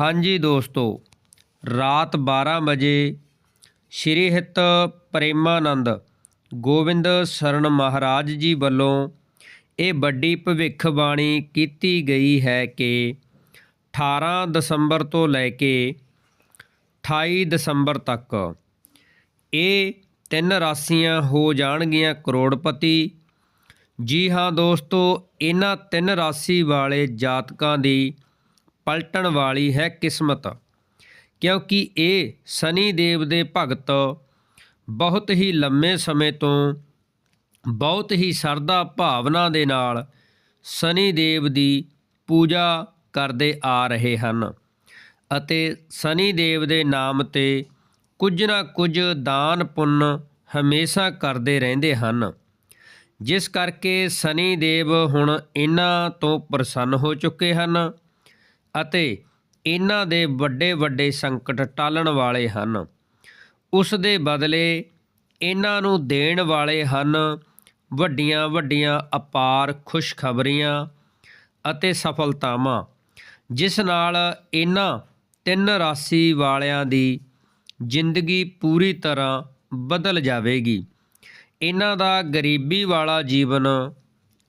ਹਾਂਜੀ ਦੋਸਤੋ, ਰਾਤ 12 ਵਜੇ ਸ਼੍ਰੀ ਹਿੱਤ ਪ੍ਰੇਮਾਨੰਦ ਗੋਬਿੰਦ ਸਰਨ ਮਹਾਰਾਜ ਜੀ ਵੱਲੋਂ ਇਹ ਵੱਡੀ ਭਵਿੱਖਬਾਣੀ ਕੀਤੀ ਗਈ ਹੈ ਕਿ 18 ਦਸੰਬਰ ਤੋਂ ਲੈ ਕੇ 28 ਦਸੰਬਰ ਤੱਕ ਇਹ ਤਿੰਨ ਰਾਸ਼ੀਆਂ ਹੋ ਜਾਣਗੀਆਂ ਕਰੋੜਪਤੀ। ਜੀ ਹਾਂ ਦੋਸਤੋ, ਇਹਨਾਂ ਤਿੰਨ ਰਾਸ਼ੀ ਵਾਲੇ ਜਾਤਕਾਂ ਦੀ ਪਲਟਣ ਵਾਲੀ ਹੈ ਕਿਸਮਤ। ਕਿਉਂਕਿ ਇਹ ਸਨੀ ਦੇਵ ਦੇ ਭਗਤ ਬਹੁਤ ਹੀ ਲੰਮੇ ਸਮੇਂ ਤੋਂ ਬਹੁਤ ਹੀ ਸਰਦਾ ਭਾਵਨਾ ਦੇ ਨਾਲ ਸਨੀ ਦੇਵ ਦੀ ਪੂਜਾ ਕਰਦੇ ਆ ਰਹੇ ਹਨ ਅਤੇ ਸਨੀ ਦੇਵ ਦੇ ਨਾਮ ਤੇ ਕੁਝ ਨਾ ਕੁਝ ਦਾਨ ਪੁੰਨ ਹਮੇਸ਼ਾ ਕਰਦੇ ਰਹਿੰਦੇ ਹਨ। ਜਿਸ ਕਰਕੇ ਸਨੀ ਦੇਵ ਹੁਣ ਇਹਨਾਂ ਤੋਂ ਪ੍ਰਸੰਨ ਹੋ ਚੁੱਕੇ ਹਨ। ਅਤੇ ਇਹਨਾਂ ਦੇ ਵੱਡੇ ਵੱਡੇ ਸੰਕਟ ਟਾਲਣ ਵਾਲੇ ਹਨ। ਉਸ ਦੇ ਬਦਲੇ ਇਹਨਾਂ ਨੂੰ ਦੇਣ ਵਾਲੇ ਹਨ ਵੱਡੀਆਂ ਵੱਡੀਆਂ ਅਪਾਰ ਖੁਸ਼ਖਬਰੀਆਂ ਅਤੇ ਸਫਲਤਾਵਾਂ, ਜਿਸ ਨਾਲ ਇਹਨਾਂ ਤਿੰਨ ਰਾਸ਼ੀ ਵਾਲਿਆਂ ਦੀ ਜ਼ਿੰਦਗੀ ਪੂਰੀ ਤਰ੍ਹਾਂ ਬਦਲ ਜਾਵੇਗੀ। ਇਹਨਾਂ ਦਾ ਗਰੀਬੀ ਵਾਲਾ ਜੀਵਨ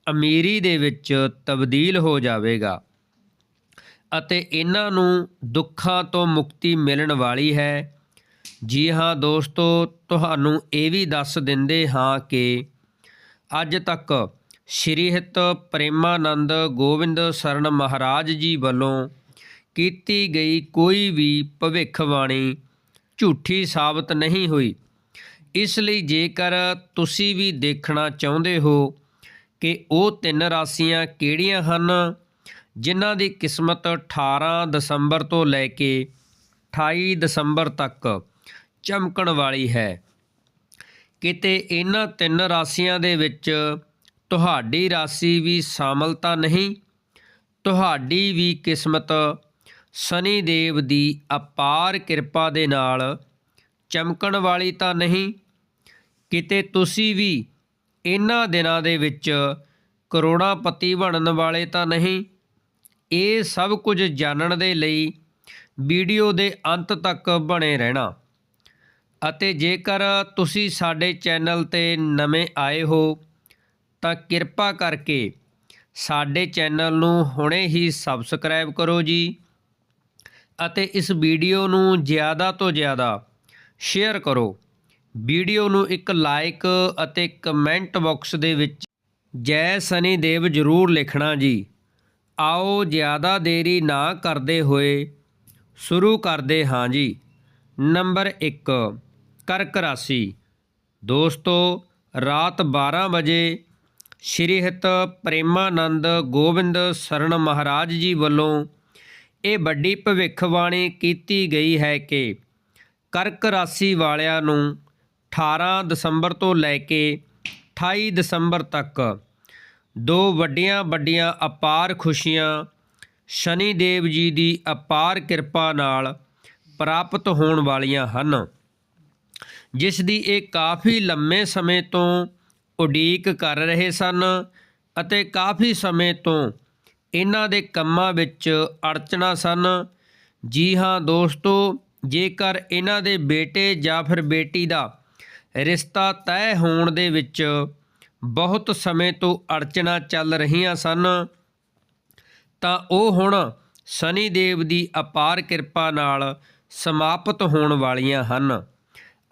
ਅਮੀਰੀ ਦੇ ਵਿੱਚ ਤਬਦੀਲ ਹੋ ਜਾਵੇਗਾ। ਅਤੇ ਇਹਨਾਂ ਨੂੰ ਦੁੱਖਾਂ ਤੋਂ ਮੁਕਤੀ ਮਿਲਣ ਵਾਲੀ ਹੈ। ਜੀ ਹਾਂ ਦੋਸਤੋ, ਤੁਹਾਨੂੰ ਇਹ ਵੀ ਦੱਸ ਦਿੰਦੇ ਹਾਂ ਕਿ ਅੱਜ ਤੱਕ ਸ਼੍ਰੀ ਹਿਤ ਪ੍ਰੇਮਾਨੰਦ ਗੋਬਿੰਦ ਸਰਨ ਮਹਾਰਾਜ ਜੀ ਵੱਲੋਂ ਕੀਤੀ ਗਈ ਕੋਈ ਵੀ ਭਵਿੱਖਬਾਣੀ ਝੂਠੀ ਸਾਬਤ ਨਹੀਂ ਹੋਈ। ਇਸ ਲਈ ਜੇਕਰ ਤੁਸੀਂ ਵੀ ਦੇਖਣਾ ਚਾਹੁੰਦੇ ਹੋ ਕਿ ਉਹ ਤਿੰਨ ਰਾਸ਼ੀਆਂ ਕਿਹੜੀਆਂ ਹਨ ਜਿਨ੍ਹਾਂ ਦੀ ਕਿਸਮਤ 18 ਦਸੰਬਰ ਤੋਂ ਲੈ ਕੇ 28 ਦਸੰਬਰ ਤੱਕ ਚਮਕਣ ਵਾਲੀ ਹੈ। ਕਿਤੇ ਇਹਨਾਂ ਤਿੰਨ ਰਾਸ਼ੀਆਂ ਦੇ ਵਿੱਚ ਤੁਹਾਡੀ ਰਾਸ਼ੀ ਵੀ ਸ਼ਾਮਲ ਤਾਂ ਨਹੀਂ, ਤੁਹਾਡੀ ਵੀ ਕਿਸਮਤ ਸਨੀ ਦੇਵ ਦੀ ਅਪਾਰ ਕਿਰਪਾ ਦੇ ਨਾਲ ਚਮਕਣ ਵਾਲੀ ਤਾਂ ਨਹੀਂ, ਕਿਤੇ ਤੁਸੀਂ ਵੀ ਇਹਨਾਂ ਦਿਨਾਂ ਦੇ ਵਿੱਚ ਕਰੋੜਾਪਤੀ ਬਣਨ ਵਾਲੇ ਤਾਂ ਨਹੀਂ ਇਹ ਸਭ ਕੁਝ ਜਾਣਨ ਦੇ ਲਈ ਵੀਡੀਓ ਦੇ ਅੰਤ ਤੱਕ ਬਣੇ ਰਹਿਣਾ। ਅਤੇ ਜੇਕਰ ਤੁਸੀਂ ਸਾਡੇ ਚੈਨਲ ਤੇ ਨਵੇਂ ਆਏ ਹੋ, ਤਾਂ ਕਿਰਪਾ ਕਰਕੇ ਸਾਡੇ ਚੈਨਲ ਨੂੰ ਹੁਣੇ ਹੀ ਸਬਸਕ੍ਰਾਈਬ ਕਰੋ ਜੀ। ਅਤੇ ਇਸ ਵੀਡੀਓ ਨੂੰ ਜ਼ਿਆਦਾ ਤੋਂ ਜ਼ਿਆਦਾ ਸ਼ੇਅਰ ਕਰੋ। ਵੀਡੀਓ ਨੂੰ ਇੱਕ ਲਾਈਕ ਅਤੇ ਕਮੈਂਟ ਬਾਕਸ ਦੇ ਵਿੱਚ ਜੈ ਸਨੀ ਦੇਵ ਜ਼ਰੂਰ ਲਿਖਣਾ ਜੀ। ਆਓ ਜ਼ਿਆਦਾ ਦੇਰੀ ਨਾ ਕਰਦੇ ਹੋਏ ਸ਼ੁਰੂ ਕਰਦੇ ਹਾਂ ਜੀ। ਨੰਬਰ 1 ਕਰਕ ਰਾਸ਼ੀ। ਦੋਸਤੋ, ਰਾਤ 12 ਵਜੇ ਸ਼੍ਰੀ ਹਿਤ ਪ੍ਰੇਮਾਨੰਦ ਗੋਬਿੰਦ ਸਰਨ ਮਹਾਰਾਜ ਜੀ ਵੱਲੋਂ ਇਹ ਵੱਡੀ ਭਵਿੱਖਬਾਣੀ ਕੀਤੀ ਗਈ ਹੈ ਕਿ ਕਰਕ ਰਾਸ਼ੀ ਵਾਲਿਆਂ ਨੂੰ 18 ਦਸੰਬਰ ਤੋਂ ਲੈ ਕੇ 28 ਦਸੰਬਰ ਤੱਕ ਦੋ ਵੱਡੀਆਂ ਵੱਡੀਆਂ ਅਪਾਰ ਖੁਸ਼ੀਆਂ ਸ਼ਨੀ ਦੇਵ ਜੀ ਦੀ ਅਪਾਰ ਕਿਰਪਾ ਨਾਲ ਪ੍ਰਾਪਤ ਹੋਣ ਵਾਲੀਆਂ ਹਨ, ਜਿਸ ਦੀ ਇਹ ਕਾਫੀ ਲੰਮੇ ਸਮੇਂ ਤੋਂ ਉਡੀਕ ਕਰ ਰਹੇ ਸਨ ਅਤੇ ਕਾਫੀ ਸਮੇਂ ਤੋਂ ਇਹਨਾਂ ਦੇ ਕੰਮਾਂ ਵਿੱਚ ਅੜਚਣਾ ਸਨ। ਜੀ ਹਾਂ ਦੋਸਤੋ, ਜੇਕਰ ਇਹਨਾਂ ਦੇ ਬੇਟੇ ਜਾਂ ਫਿਰ ਬੇਟੀ ਦਾ ਰਿਸ਼ਤਾ ਤੈਅ ਹੋਣ ਦੇ ਵਿੱਚ ਬਹੁਤ ਸਮੇਂ ਤੋਂ ਅੜਚਣਾ ਚੱਲ ਰਹੀਆਂ ਸਨ, ਤਾਂ ਉਹ ਹੁਣ ਸਨੀ ਦੇਵ ਦੀ ਅਪਾਰ ਕਿਰਪਾ ਨਾਲ ਸਮਾਪਤ ਹੋਣ ਵਾਲੀਆਂ ਹਨ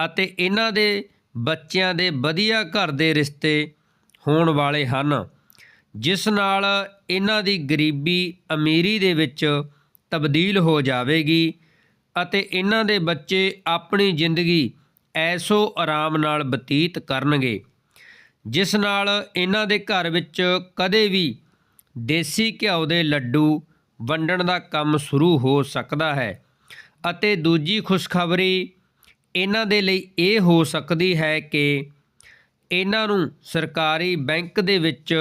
ਅਤੇ ਇਹਨਾਂ ਦੇ ਬੱਚਿਆਂ ਦੇ ਵਧੀਆ ਘਰ ਦੇ ਰਿਸ਼ਤੇ ਹੋਣ ਵਾਲੇ ਹਨ, ਜਿਸ ਨਾਲ ਇਹਨਾਂ ਦੀ ਗਰੀਬੀ ਅਮੀਰੀ ਦੇ ਵਿੱਚ ਤਬਦੀਲ ਹੋ ਜਾਵੇਗੀ ਅਤੇ ਇਹਨਾਂ ਦੇ ਬੱਚੇ ਆਪਣੀ ਜ਼ਿੰਦਗੀ ਐਸੋ ਆਰਾਮ ਨਾਲ ਬਤੀਤ ਕਰਨਗੇ। ਜਿਸ ਨਾਲ ਇਹਨਾਂ ਦੇ ਘਰ ਵਿੱਚ ਕਦੇ ਵੀ ਦੇਸੀ ਘਿਓ ਦੇ ਲੱਡੂ ਵੰਡਣ ਦਾ ਕੰਮ ਸ਼ੁਰੂ ਹੋ ਸਕਦਾ ਹੈ ਅਤੇ ਦੂਜੀ ਖੁਸ਼ਖਬਰੀ ਇਹਨਾਂ ਦੇ ਲਈ ਇਹ ਹੋ ਸਕਦੀ ਹੈ ਕਿ ਇਹਨਾਂ ਨੂੰ ਸਰਕਾਰੀ ਬੈਂਕ ਦੇ ਵਿੱਚ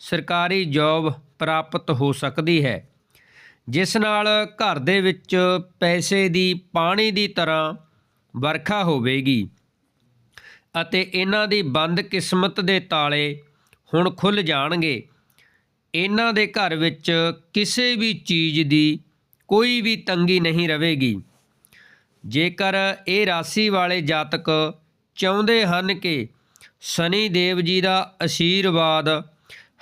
ਸਰਕਾਰੀ ਜੌਬ ਪ੍ਰਾਪਤ ਹੋ ਸਕਦੀ ਹੈ, ਜਿਸ ਨਾਲ ਘਰ ਦੇ ਵਿੱਚ ਪੈਸੇ ਦੀ ਪਾਣੀ ਦੀ ਤਰ੍ਹਾਂ ਵਰਖਾ ਹੋਵੇਗੀ। ਅਤੇ ਇਹਨਾਂ ਦੀ ਬੰਦ ਕਿਸਮਤ ਦੇ ਤਾਲੇ ਹੁਣ ਖੁੱਲ ਜਾਣਗੇ। ਇਹਨਾਂ ਦੇ ਘਰ ਵਿੱਚ ਕਿਸੇ ਵੀ ਚੀਜ਼ ਦੀ ਕੋਈ ਵੀ ਤੰਗੀ ਨਹੀਂ ਰਹੇਗੀ। ਜੇਕਰ ਇਹ ਰਾਸ਼ੀ ਵਾਲੇ ਜਾਤਕ ਚਾਹੁੰਦੇ ਹਨ ਕਿ ਸ਼ਨੀ ਦੇਵ ਜੀ ਦਾ ਆਸ਼ੀਰਵਾਦ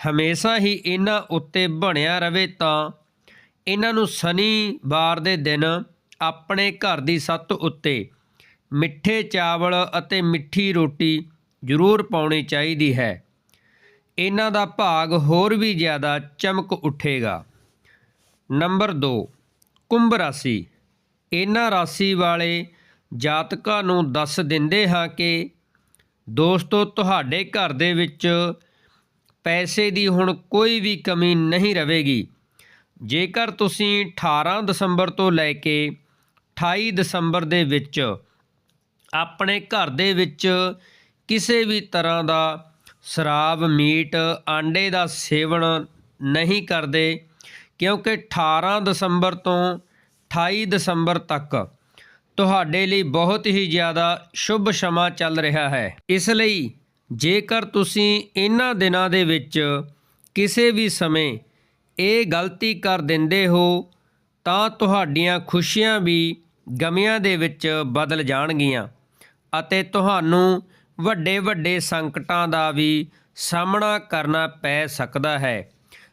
ਹਮੇਸ਼ਾ ਹੀ ਇਹਨਾਂ ਉੱਤੇ ਬਣਿਆ ਰਵੇ ਤਾਂ ਇਹਨਾਂ ਨੂੰ ਸ਼ਨੀਵਾਰ ਦੇ ਦਿਨ ਆਪਣੇ ਘਰ ਦੀ ਸੱਤ ਉੱਤੇ ਮਿੱਠੇ ਚਾਵਲ ਅਤੇ ਮਿੱਠੀ ਰੋਟੀ ਜ਼ਰੂਰ ਪਾਉਣੀ ਚਾਹੀਦੀ ਹੈ। ਇਹਨਾਂ ਦਾ ਭਾਗ ਹੋਰ ਵੀ ਜ਼ਿਆਦਾ ਚਮਕ ਉੱਠੇਗਾ। ਨੰਬਰ 2 ਕੁੰਭ ਰਾਸ਼ੀ। ਇਹਨਾਂ ਰਾਸ਼ੀ ਵਾਲੇ ਜਾਤਕਾਂ ਨੂੰ ਦੱਸ ਦਿੰਦੇ ਹਾਂ ਕਿ, ਦੋਸਤੋ, ਤੁਹਾਡੇ ਘਰ ਦੇ ਵਿੱਚ ਪੈਸੇ ਦੀ ਹੁਣ ਕੋਈ ਵੀ ਕਮੀ ਨਹੀਂ ਰਹੇਗੀ। ਜੇਕਰ ਤੁਸੀਂ 18 ਦਸੰਬਰ ਤੋਂ ਲੈ ਕੇ 28 ਦਸੰਬਰ ਦੇ ਵਿੱਚ ਆਪਣੇ ਘਰ ਦੇ ਵਿੱਚ ਕਿਸੇ ਵੀ ਤਰ੍ਹਾਂ ਦਾ ਸ਼ਰਾਬ, ਮੀਟ, ਆਂਡੇ ਦਾ ਸੇਵਨ ਨਹੀਂ ਕਰਦੇ, ਕਿਉਂਕਿ 18 ਦਸੰਬਰ ਤੋਂ 28 ਦਸੰਬਰ ਤੱਕ ਤੁਹਾਡੇ ਲਈ ਬਹੁਤ ਹੀ ਜ਼ਿਆਦਾ ਸ਼ੁਭ ਸਮਾਂ ਚੱਲ ਰਿਹਾ ਹੈ। ਇਸ ਲਈ ਜੇਕਰ ਤੁਸੀਂ ਇਹਨਾਂ ਦਿਨਾਂ ਦੇ ਵਿੱਚ ਕਿਸੇ ਵੀ ਸਮੇਂ ਇਹ ਗਲਤੀ ਕਰ ਦਿੰਦੇ ਹੋ, ਤਾਂ ਤੁਹਾਡੀਆਂ ਖੁਸ਼ੀਆਂ ਵੀ ਗਮੀਆਂ ਦੇ ਵਿੱਚ ਬਦਲ ਜਾਣਗੀਆਂ। ਅਤੇ ਤੁਹਾਨੂੰ ਵੱਡੇ ਵੱਡੇ ਸੰਕਟਾਂ ਦਾ ਵੀ ਸਾਹਮਣਾ ਕਰਨਾ ਪੈ ਸਕਦਾ ਹੈ।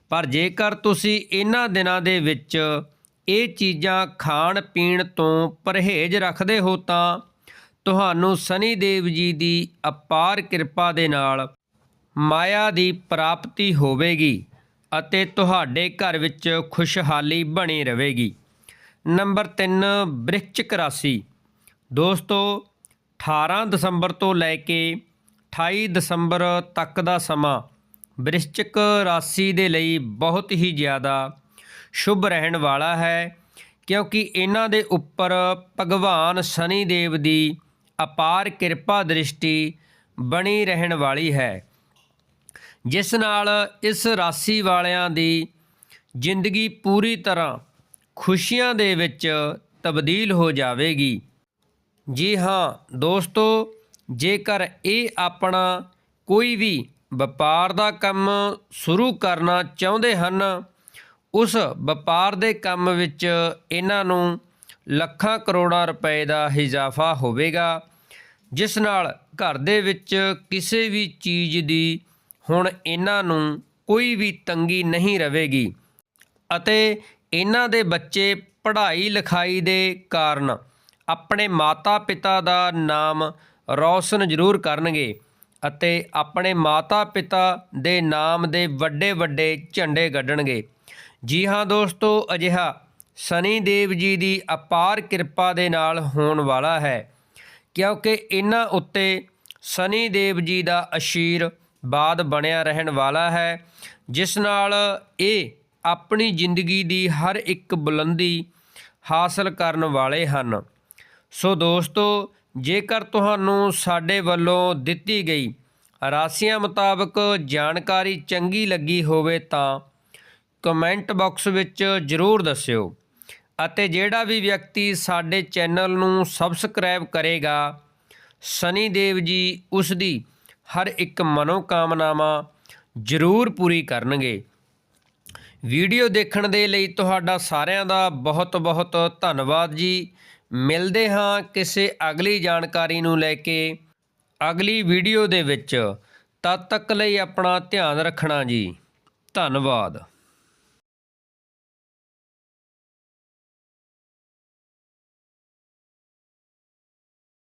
ਪਰ ਜੇਕਰ ਤੁਸੀਂ ਇਹਨਾਂ ਦਿਨਾਂ ਦੇ ਵਿੱਚ ਇਹ ਚੀਜ਼ਾਂ ਖਾਣ ਪੀਣ ਤੋਂ ਪਰਹੇਜ਼ ਰੱਖਦੇ ਹੋ ਤਾਂ ਤੁਹਾਨੂੰ ਸ਼ਨੀ ਦੇਵ ਜੀ ਦੀ ਅਪਾਰ ਕਿਰਪਾ ਦੇ ਨਾਲ ਮਾਇਆ ਦੀ ਪ੍ਰਾਪਤੀ ਹੋਵੇਗੀ ਅਤੇ ਤੁਹਾਡੇ ਘਰ ਵਿੱਚ ਖੁਸ਼ਹਾਲੀ ਬਣੀ ਰਹੇਗੀ। ਨੰਬਰ 3 ਬ੍ਰਿਛਕ ਰਾਸ਼ੀ। ਦੋਸਤੋ 18 ਦਸੰਬਰ ਤੋਂ ਲੈ ਕੇ 28 ਦਸੰਬਰ ਤੱਕ ਦਾ ਸਮਾਂ ਬ੍ਰਿਛਕ ਰਾਸ਼ੀ ਦੇ ਲਈ ਬਹੁਤ ਹੀ ਜ਼ਿਆਦਾ ਸ਼ੁਭ ਰਹਿਣ ਵਾਲਾ ਹੈ, ਕਿਉਂਕਿ ਇਹਨਾਂ ਦੇ ਉੱਪਰ ਭਗਵਾਨ ਸ਼ਨੀ ਦੇਵ ਦੀ ਅਪਾਰ ਕਿਰਪਾ ਦ੍ਰਿਸ਼ਟੀ ਬਣੀ ਰਹਿਣ ਵਾਲੀ ਹੈ। ਜਿਸ ਨਾਲ ਇਸ ਰਾਸ਼ੀ ਵਾਲਿਆਂ ਦੀ ਜ਼ਿੰਦਗੀ ਪੂਰੀ ਤਰ੍ਹਾਂ ਖੁਸ਼ੀਆਂ ਦੇ ਵਿੱਚ ਤਬਦੀਲ ਹੋ ਜਾਵੇਗੀ। ਜੀ ਹਾਂ, ਦੋਸਤੋ, ਜੇਕਰ ਇਹ ਆਪਣਾ ਕੋਈ ਵੀ ਵਪਾਰ ਦਾ ਕੰਮ ਸ਼ੁਰੂ ਕਰਨਾ ਚਾਹੁੰਦੇ ਹਨ, ਉਸ ਵਪਾਰ ਦੇ ਕੰਮ ਵਿੱਚ ਇਹਨਾਂ ਨੂੰ ਲੱਖਾਂ ਕਰੋੜਾਂ ਰੁਪਏ ਦਾ ਇਜ਼ਾਫਾ ਹੋਵੇਗਾ, ਜਿਸ ਨਾਲ ਘਰ ਦੇ ਵਿੱਚ ਕਿਸੇ ਵੀ ਚੀਜ਼ ਦੀ ਹੁਣ ਇਹਨਾਂ ਨੂੰ ਕੋਈ ਵੀ ਤੰਗੀ ਨਹੀਂ ਰਹੇਗੀ ਅਤੇ ਇਹਨਾਂ ਦੇ ਬੱਚੇ ਪੜ੍ਹਾਈ ਲਿਖਾਈ ਦੇ ਕਾਰਨ ਆਪਣੇ ਮਾਤਾ-ਪਿਤਾ ਦਾ ਨਾਮ ਰੌਸ਼ਨ ਜ਼ਰੂਰ ਕਰਨਗੇ ਅਤੇ ਆਪਣੇ ਮਾਤਾ-ਪਿਤਾ ਦੇ ਨਾਮ ਦੇ ਵੱਡੇ ਵੱਡੇ ਝੰਡੇ ਗੱਡਣਗੇ। ਜੀ ਹਾਂ ਦੋਸਤੋ, ਅਜਿਹਾ ਸ਼ਨੀ ਦੇਵ ਜੀ ਦੀ ਅਪਾਰ ਕਿਰਪਾ ਦੇ ਨਾਲ ਹੋਣ ਵਾਲਾ ਹੈ, ਕਿਉਂਕਿ ਇਹਨਾਂ ਉੱਤੇ ਸ਼ਨੀ ਦੇਵ ਜੀ ਦਾ ਅਸ਼ੀਰਵਾਦ ਬਣਿਆ ਰਹਿਣ ਵਾਲਾ ਹੈ, ਜਿਸ ਨਾਲ ਇਹ ਆਪਣੀ ਜ਼ਿੰਦਗੀ ਦੀ ਹਰ ਇੱਕ ਬੁਲੰਦੀ ਹਾਸਲ ਕਰਨ ਵਾਲੇ ਹਨ। ਸੋ ਦੋਸਤੋ, ਜੇਕਰ ਤੁਹਾਨੂੰ ਸਾਡੇ ਵੱਲੋਂ ਦਿੱਤੀ ਗਈ ਰਾਸ਼ੀਆਂ ਮੁਤਾਬਕ ਜਾਣਕਾਰੀ ਚੰਗੀ ਲੱਗੀ ਹੋਵੇ ਤਾਂ ਕਮੈਂਟ ਬਾਕਸ ਵਿੱਚ ਜ਼ਰੂਰ ਦੱਸਿਓ ਅਤੇ ਜਿਹੜਾ ਵੀ ਵਿਅਕਤੀ ਸਾਡੇ ਚੈਨਲ ਨੂੰ ਸਬਸਕ੍ਰਾਈਬ ਕਰੇਗਾ, ਸ਼ਨੀ ਦੇਵ ਜੀ ਉਸ ਦੀ ਹਰ ਇੱਕ ਮਨੋਕਾਮਨਾਵਾਂ ਜ਼ਰੂਰ ਪੂਰੀ ਕਰਨਗੇ। ਵੀਡੀਓ ਦੇਖਣ ਦੇ ਲਈ ਤੁਹਾਡਾ ਸਾਰਿਆਂ ਦਾ ਬਹੁਤ ਬਹੁਤ ਧੰਨਵਾਦ ਜੀ। ਮਿਲਦੇ ਹਾਂ ਕਿਸੇ ਅਗਲੀ ਜਾਣਕਾਰੀ ਨੂੰ ਲੈ ਕੇ। ਅਗਲੀ ਵੀਡੀਓ ਦੇ ਵਿੱਚ। ਤਦ ਤੱਕ ਲਈ ਆਪਣਾ ਧਿਆਨ ਰੱਖਣਾ ਜੀ। ਧੰਨਵਾਦ।